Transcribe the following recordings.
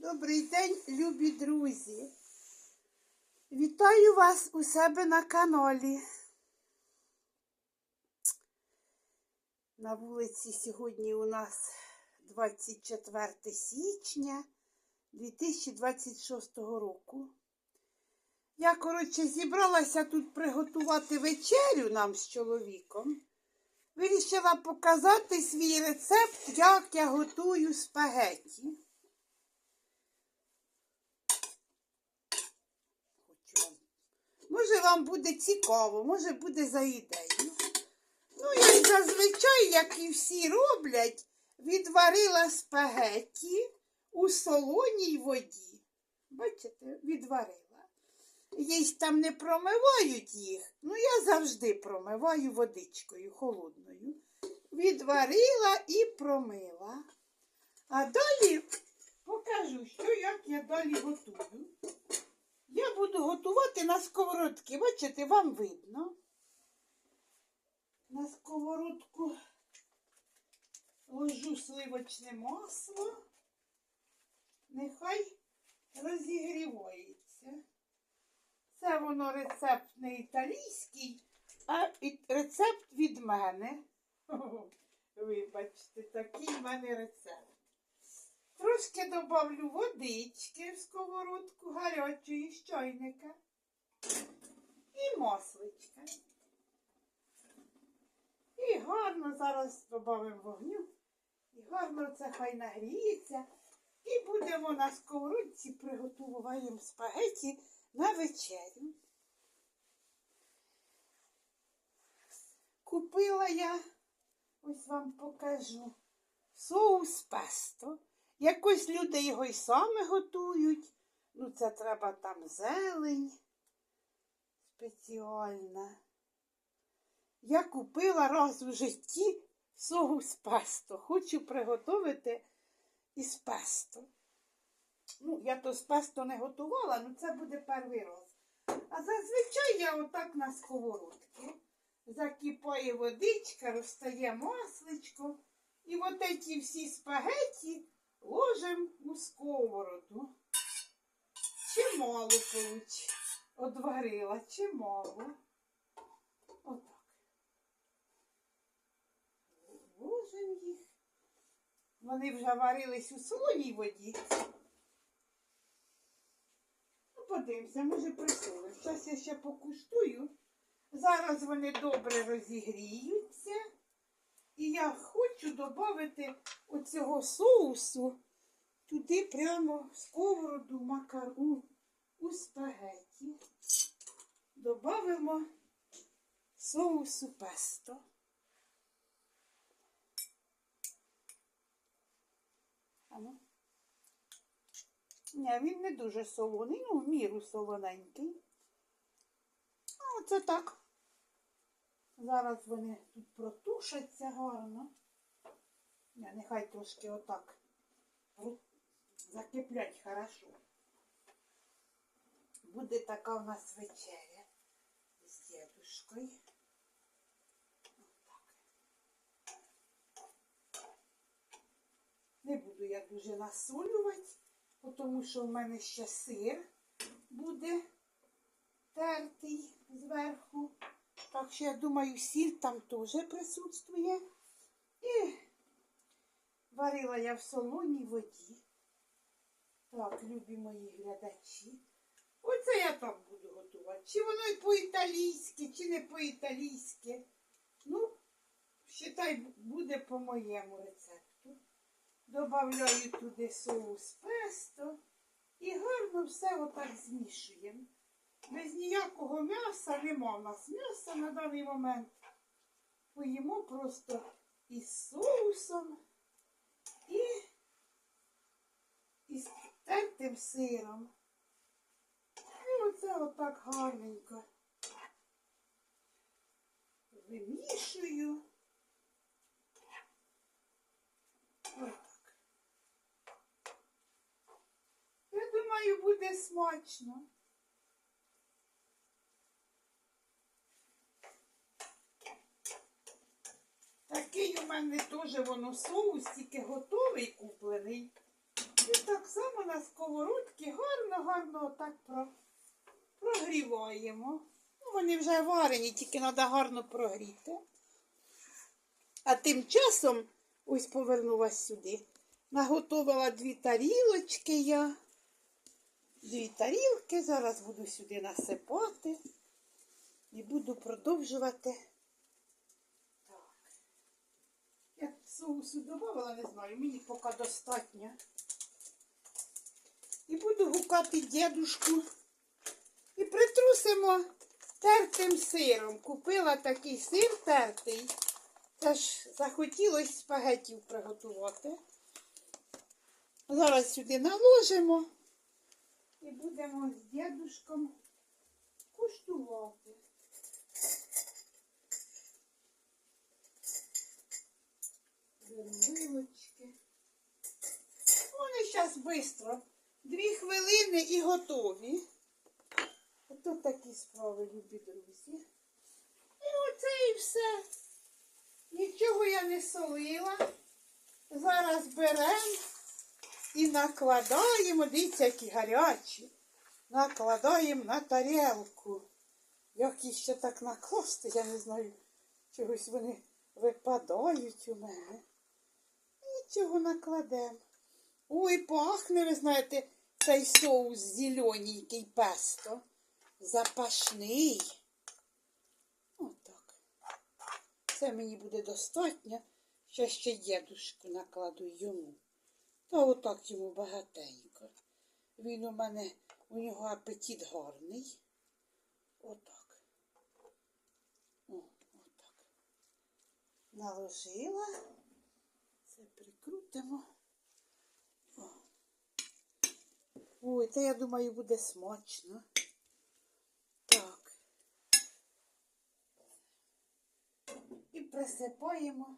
Добрий день, любі друзі. Вітаю вас у себе на каналі. На вулиці сьогодні у нас 24 січня 2026 року. Я, коротше, зібралася тут приготувати вечерю нам з чоловіком. Вирішила показати свій рецепт, як я готую спагетті. Хочу вам. Може, вам буде цікаво, може буде за ідею. Ну, я зазвичай, як і всі роблять, відварила спагетті у солоній воді. Бачите, відварила. Їсть там не промивають їх, ну я завжди промиваю водичкою холодною. Відварила і промила. А далі покажу, що як я далі готую. Я буду готувати на сковородці. Бачите, вам видно. На сковородку ложу сливочне масло. Нехай розігрівається. Це воно рецепт не італійський, а рецепт від мене. Вибачте, такий в мене рецепт. Трошки добавлю водички в сковородку гарячої з чайника. І масличка. І гарно зараз додамо вогню. І гарно це хай нагріється. І будемо на сковородці приготувати спагеті на вечерю. Купила я, ось вам покажу, соус песто. Якось люди його й саме готують. Ну, це треба там зелень спеціальна. Я купила раз у житті соус песто. Хочу приготувати із песто. Ну, я то з песто не готувала, ну це буде перший раз. А зазвичай я отак на сковородці. Закипає водичка, розстає масличко. І от ці всі спагеті ложимо у сковороду. Чимало получ. Одварила, чимало. Отак. Ложимо їх. Вони вже варились у солоній воді. Ну, подивимося, може присолимо. Зараз я ще покуштую. Зараз вони добре розігріються. І я хочу додати оцього соусу туди прямо в сковороду макару у спагетті. Добавимо соусу песто. Ану. Ні, він не дуже солоний, ну, в міру солоненький. А оце так. Зараз вони тут протушаться гарно. Ні, нехай трошки отак закиплять хорошо. Буде така у нас вечеря з дідушкою. Отак. Не буду я дуже насолювати, тому що в мене ще сир буде тертий зверху. Так що я думаю, сіль там теж присутствує. І варила я в солоній воді. Так, любі мої глядачі. Оце я так буду готувати. Чи воно і по-італійськи, чи не по-італійськи. Ну, считай, буде по моєму рецепту. Добавляю туди соус песто і гарно все отак змішуємо. Без ніякого м'яса нема в нас м'яса на даний момент. Поїмо просто із соусом і із тертим сиром. І оце отак гарненько вимішую. Отак. Я думаю, буде смачно. Такий у мене теж воно соус, тільки готовий куплений. І так само на сковородці гарно-гарно про, прогріваємо. Ну, вони вже варені, тільки треба гарно прогріти. А тим часом, ось поверну вас сюди, наготовила дві тарілочки я. Дві тарілки, зараз буду сюди насипати і буду продовжувати. Так. Я соусу додавала, не знаю, мені поки достатньо. І буду гукати дідушку. І притрусимо тертим сиром. Купила такий сир тертий. Це ж захотілося спагетів приготувати. Зараз сюди наложимо і будемо з дідушком куштувати. Вилочки. Вони зараз швидко. Дві хвилини і готові. Ото такі справи, любі друзі. І оце і все. Нічого я не солила. Зараз беремо і накладаємо, дивіться, які гарячі. Накладаємо на тарілку. Як їх ще так накласти, я не знаю. Чогось вони випадають у мене. Нічого накладемо. Ой, пахне, ви знаєте, цей соус зелененький песто. Запашний. Отак. Це мені буде достатньо. Ще ще дідушку накладу йому. Та отак йому багатенько. Він у мене, у нього апетит гарний. Отак. О, отак. Наложила. Це прикрутимо. О. Ой, це я думаю буде смачно. Так. І присипаємо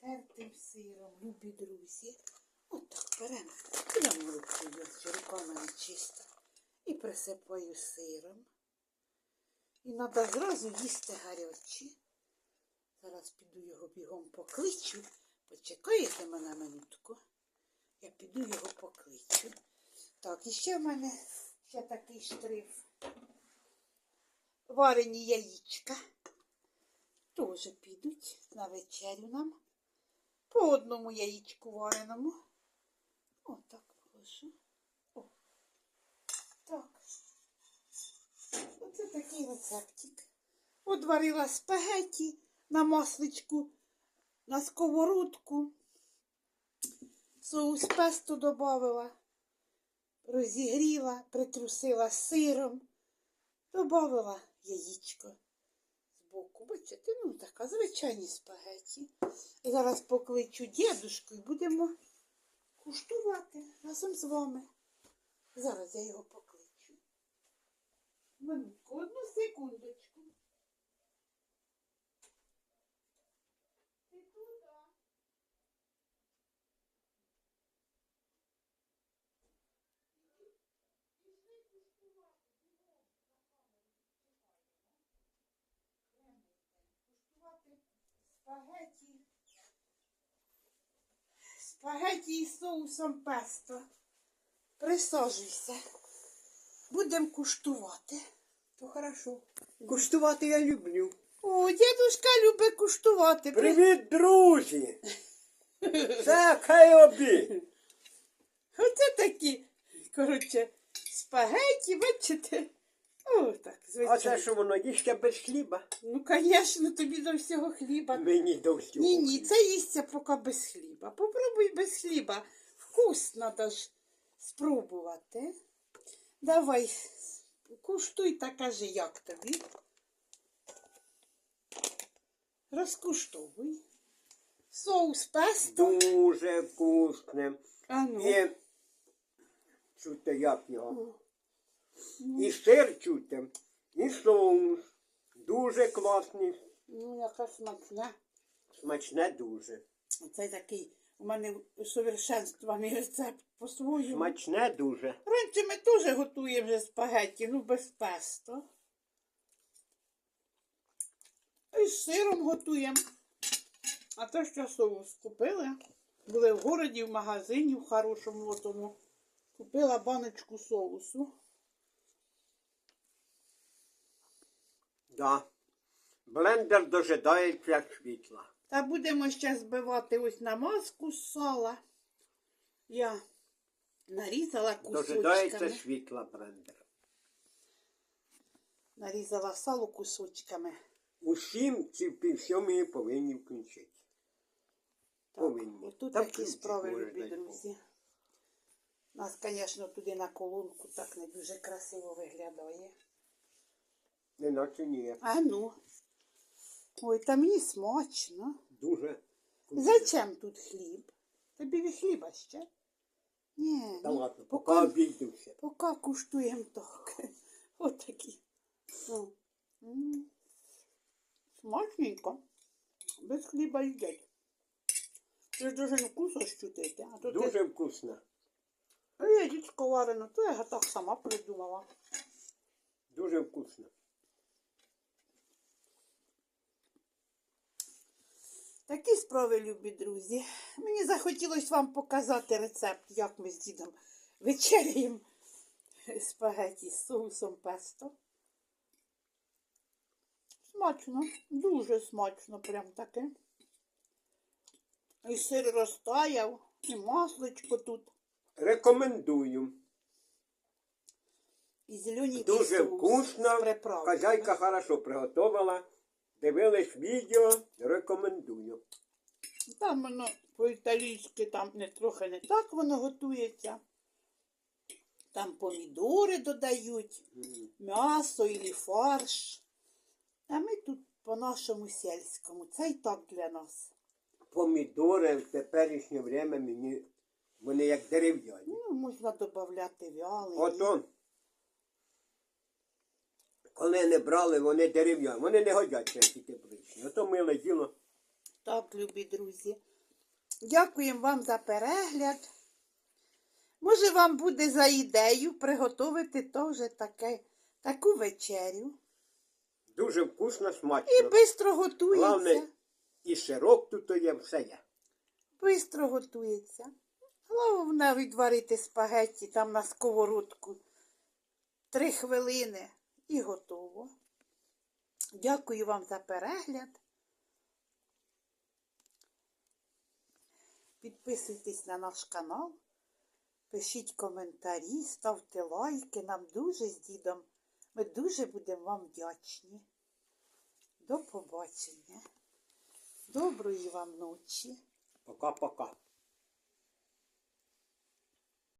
тертим сиром, любі друзі. Отак беремо. Прямо рукою, ось рука в чиста. І присипаю сиром. І треба зразу їсти гарячі. Зараз піду його бігом покличу. Почекаєте мене минутку. Я піду його покличу. Так, і ще в мене ще такий штрих. Варені яєчка. Теж підуть на вечерю нам. По одному яєчку вареному. Отак положу. О. Так. Оце такий рецептик. Одварила спагетті на масличку, на сковородку. Соус песто додавила, розігріла, притрусила сиром, додавила яєчко збоку. Бачите, ну така звичайні спагеті. І зараз покличу дідушку і будемо куштувати разом з вами. Зараз я його покличу. Минутку, одну секундочку. Спагеті. Спагеті із соусом песто. Присаджуйся. Будемо куштувати. То хорошо. Куштувати я люблю. О, дідушка любить куштувати. Привіт, друзі! Це Кайобі. Оце такі, коротше, спагеті, бачите? О, так, А це що воно їсться без хліба? Ну, звісно, тобі до всього хліба. Мені до всього. Ні, ні, це їсться поки без хліба. Попробуй без хліба. Вкусно ж спробувати. Давай, куштуй та кажи, як тобі. Розкуштовуй. Соус песто. Дуже вкусне. А ну. І чуєте, як його. Ну, І сир чуєте, і соус. Дуже класний. ну, яка смачна. Смачне дуже. Оце такий у мене усовершенствований рецепт по-своєму. Смачне дуже. Раніше ми теж готуємо вже спагетті, ну без песто. І з сиром готуємо. А то що соус купили. Були в городі, в магазині, в хорошому тому. Купила баночку соусу. Да. Блендер дожидається світла. Та будемо ще збивати ось намазку з сала. Я нарізала кусочками. Дожидається світла блендер. Нарізала сало кусочками. У сім чи пів сьомої повинні включити. Повинні. отут Та такі включить, справи, може, любі дай друзі. Нас, звісно, туди на колонку так не дуже красиво виглядає. Іначе ні. А ну. Ой, та мені смачно. Дуже. Зачем тут хліб? Тобі від хліба ще? Ні, Та ну, ладно, поки поки, обійдуся. поки куштуємо так. Отакі. О. Смачненько. Без хліба їдять. Це ж дуже вкусно щутити. А то ти Дуже вкусно. яєчко варено, то я так сама придумала. Дуже вкусно. Такі справи, любі друзі. Мені захотілося вам показати рецепт, як ми з дідом вечеряємо спагеті з соусом песто. Смачно, дуже смачно, прям таке. І сир розтаяв, і масличко тут, Рекомендую. і зелені Дуже вкусно. Хазяйка хорошо приготувала. Дивились відео, рекомендую. Там воно по-італійськи, там не трохи не так воно готується. Там помідори додають, м'ясо і фарш. А ми тут по-нашому сільському. Це і так для нас. Помідори в теперішнє время мені вони як дерев'яні. Ну, можна додати вялені. Ото, коли не брали, вони дерев'яні. Вони не годяться ці тепличні. Ото миле діло. Так, любі друзі. Дякуємо вам за перегляд. Може, вам буде за ідею приготувати теж таке, таку вечерю. Дуже вкусно, смачно. І швидко готується. Головне, і сирок тут є, все є. Бистро готується. Головне відварити спагетті там на сковородку. Три хвилини і готово. Дякую вам за перегляд. Підписуйтесь на наш канал, пишіть коментарі, ставте лайки. Нам дуже з дідом. Ми дуже будемо вам вдячні. До побачення. Доброї вам ночі. Пока-пока.